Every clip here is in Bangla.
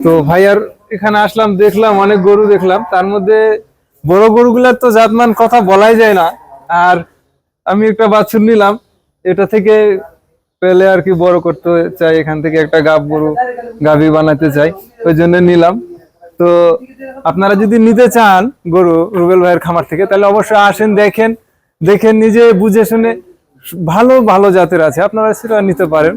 তো ভাইয়ার এখানে আসলাম, দেখলাম, অনেক গরু দেখলাম। তার মধ্যে বড় গরুগুলার তো জাতমান কথা বলাই যায় না। আর আমি একটা বাছুর নিলাম, এটা থেকে পেলে আর কি বড় করতে চাই। এখান থেকে একটা গাব গরু, গাভি বানাতে চাই, ওই জন্য নিলাম। তো আপনারা যদি নিতে চান গরু রুবেল ভাইয়ের খামার থেকে, তাহলে অবশ্যই আসেন, দেখেন দেখেন, নিজে বুঝে শুনে ভালো ভালো জাতের আছে, আপনারা সেটা নিতে পারেন।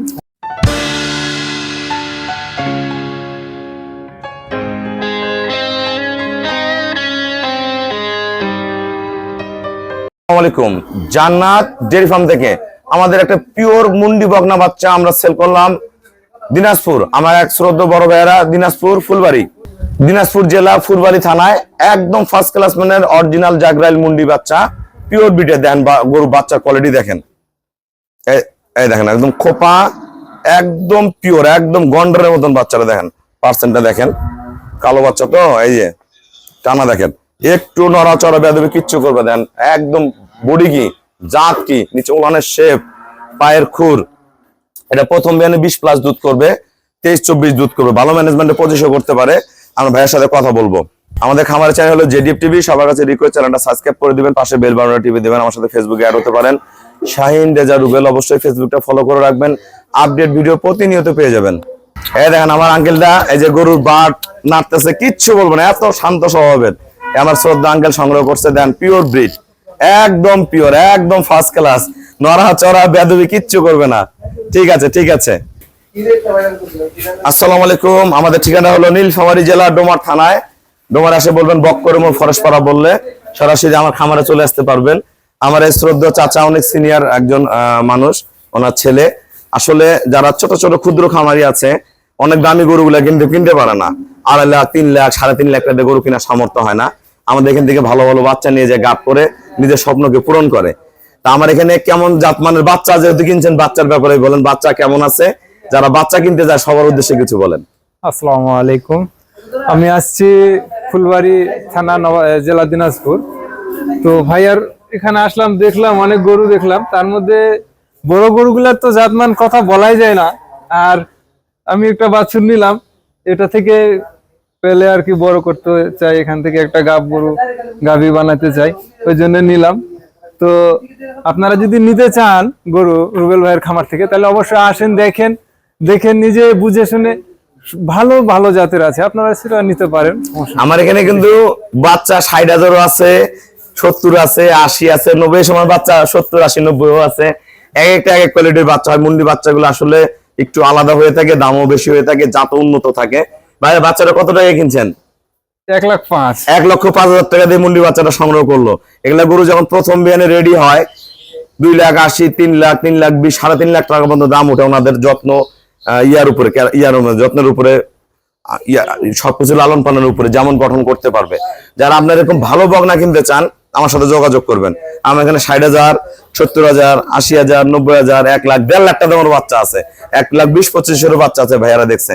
আসসালামু আলাইকুম। জান্নাত ডেয়ারি ফার্ম থেকে আমাদের একটা পিওর মুন্ডি বকনা বাচ্চা আমরা সেল করলাম দিনাজপুর। আমার এক শ্রদ্ধ বড় ভাইয়েরা, দিনাজপুর, ফুলবাড়ি। দিনাজপুর জেলা ফুলবাড়ি থানায় একদম ফার্স্ট ক্লাস মানের অরিজিনাল জাগরাইল মুন্ডি বাচ্চা। পিওর বিটে দেন গরু বাচ্চা কোয়ালিটি দেখেন। এই- দেখেন, একদম খোপা, একদম পিওর একদম গন্ডারের মতন বাচ্চাটা দেখেন। পার্সেন্টটা দেখেন। কালো বাচ্চা তো, এই যে, টানা দেখেন। একটু নড়াচড়া বেদবে কিচ্ছু করবে দেন একদম বডি কি, জাত কি, নিচে উলানের শেপ পায়ের খুর। এটা প্রথম বিয়ানে বিশ প্লাস দুধ করবে, তেইশ, চব্বিশ দুধ করবে। ভালো ম্যানেজমেন্টে পঁচিশও করতে পারে। আমরা ভাইয়ের সাথে কথা বলব। আমাদের খামারের চ্যানেল হলো জেডিএফ টিভি সবার কাছে রিকোয়েস্ট চ্যানেলটা সাবস্ক্রাইব করে দিবেন, পাশে বেল বাটনটা টিপে দিবেন, আমার সাথে ফেসবুকে অ্যাড হতে পারেন। শাহিন রেজা রুবেল অবশ্যই ফেসবুকটা ফলো করে রাখবেন। আপডেট ভিডিও প্রতিনিয়ত পেয়ে যাবেন। এই দেখেন আমার আঙ্কেলটা এই যে গরুর বাট নাড়তেছে, কিচ্ছু বলব না, এত শান্ত স্বভাবের। আমার শ্রদ্ধা আঙ্কেল সংগ্রহ করছে, দেন পিওর ব্রিড একদম পিওর একদম ফার্স্ট ক্লাস নড়া চড়া বেদবি কিচ্ছু করবে না। ঠিক আছে ঠিক আছে। আসসালামু আলাইকুম। আমাদের ঠিকানা হলো নীলফামারী জেলা, ডোমার থানায়। ডোমার আসে বলবেন বক্করমোর ফরেশপাড়া বললে সরাসরি আমার খামারে চলে আসতে পারবেন। আমার এই শ্রদ্ধা চাচা অনেক সিনিয়র একজন মানুষ, ওনার ছেলে। আসলে যারা ছোট ছোট, ক্ষুদ্র খামারি আছে, অনেক দামি গরুগুলা কিন্তু কিনতে পারে না। আড়াই লাখ, তিন লাখ, সাড়ে তিন লাখ টাকা গরু কেনার সামর্থ্য হয় না। আমাদের এখান থেকে ভালো ভালো বাচ্চা নিয়ে যায় গাপ করে, নিজের স্বপ্নকে পূরণ করে। তা আমার এখানে কেমন জাতমানের বাচ্চা যেহেতু কিনছেন, বাচ্চার ব্যাপারে বলেন, বাচ্চা কেমন আছে? যারা বাচ্চা কিনতে যায়, সবার উদ্দেশ্যে কিছু বলেন। আসসালামু আলাইকুম। আমি আসছি ফুলবাড়ি থানা জেলা দিনাজপুর। তো ভাইয়ার এখানে আসলাম, দেখলাম, অনেক গরু দেখলাম। তার মধ্যে বড় গরুগুলার তো জাতমান কথা বলাই যায় না। আর আমি একটা বাছুর নিলাম। এটা থেকে পেলে আর কি বড় করতে চাই, এখান থেকে একটা গাব গরু, গাভি বানাতে চাই, ওই জন্য নিলাম। তো আপনারা যদি নিতে চান গরু রুবেল ভাইয়ের খামার থেকে, তাহলে অবশ্যই আসেন, দেখেন দেখেন, নিজে বুঝে শুনে, ভালো ভালো জাতের আছে, আপনারা সেটা নিতে পারেন আমার এখানে কিন্তু বাচ্চা ষাট হাজারও আছে, সত্তর আছে, আশি আছে, নব্বই সময় বাচ্চা, সত্তর, আশি, নব্বইও আছে। এক একটা, এক এক কোয়ালিটির বাচ্চা হয়, মুন্ডি বাচ্চাগুলো আসলে একটু আলাদা হয়ে থাকে, দামও বেশি হয়ে থাকে জাত উন্নত থাকে। ভাই বাচ্চাটা কত টাকা কিনছেন? এক লাখ পাঁচ। এক লক্ষ পাঁচ হাজার টাকা দিয়ে মুন্ডি বাচ্চাটা সংগ্রহ করল। এগুলা গরু যখন প্রথম বিয়ানে রেডি হয় দুই লাখ আশি তিন লাখ তিন লাখ বিশ সাড়ে তিন লাখ টাকা পর্যন্ত দাম ওঠে ওনাদের যত্ন ইয়ার উপরে ইয়ার যত্নের উপরে সবকিছু লালন পালনের উপরে যেমন গঠন করতে পারবে। যারা আপনার এরকম ভালো বগনা কিনতে চান আমার সাথে যোগাযোগ করবেন। আমার এখানে ষাট হাজার সত্তর হাজার আশি হাজার নব্বই হাজার এক লাখ দেড় লাখ টাকা বাচ্চা আছে। এক লাখ বিশ পঁচিশেরও বাচ্চা আছে ভাইয়ারা দেখছে।